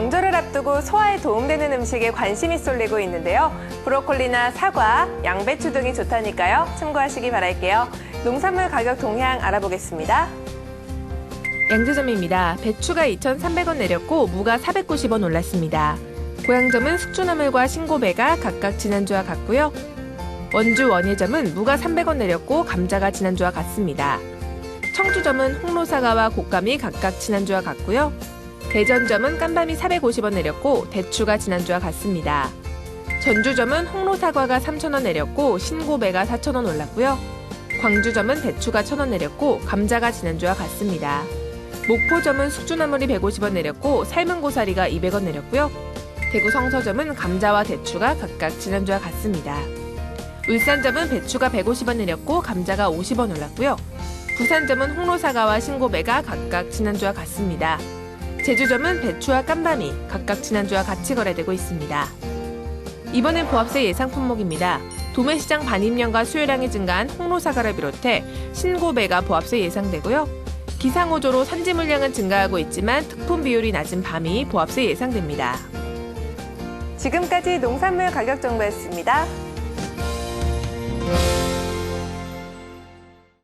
명절을 앞두고 소화에 도움되는 음식에 관심이 쏠리고 있는데요. 브로콜리나 사과, 양배추 등이 좋다니까요. 참고하시기 바랄게요. 농산물 가격 동향 알아보겠습니다. 양조점입니다. 배추가 2,300원 내렸고 무가 490원 올랐습니다. 고향점은 숙주나물과 신고배가 각각 지난주와 같고요. 원주 원예점은 무가 300원 내렸고 감자가 지난주와 같습니다. 청주점은 홍로사과와 곶감이 각각 지난주와 같고요. 대전점은 깜밤이 450원 내렸고 대추가 지난주와 같습니다. 전주점은 홍로사과가 3,000원 내렸고 신고배가 4,000원 올랐고요. 광주점은 대추가 1,000원 내렸고 감자가 지난주와 같습니다. 목포점은 숙주나물이 150원 내렸고 삶은 고사리가 200원 내렸고요. 대구 성서점은 감자와 대추가 각각 지난주와 같습니다. 울산점은 배추가 150원 내렸고 감자가 50원 올랐고요. 부산점은 홍로사과와 신고배가 각각 지난주와 같습니다. 제주점은 배추와 깜밤이 각각 지난주와 같이 거래되고 있습니다. 이번엔 보합세 예상 품목입니다. 도매시장 반입량과 수요량이 증가한 홍로사과를 비롯해 신고배가 보합세 예상되고요. 기상호조로 산지 물량은 증가하고 있지만 특품 비율이 낮은 밤이 보합세 예상됩니다. 지금까지 농산물 가격 정보였습니다.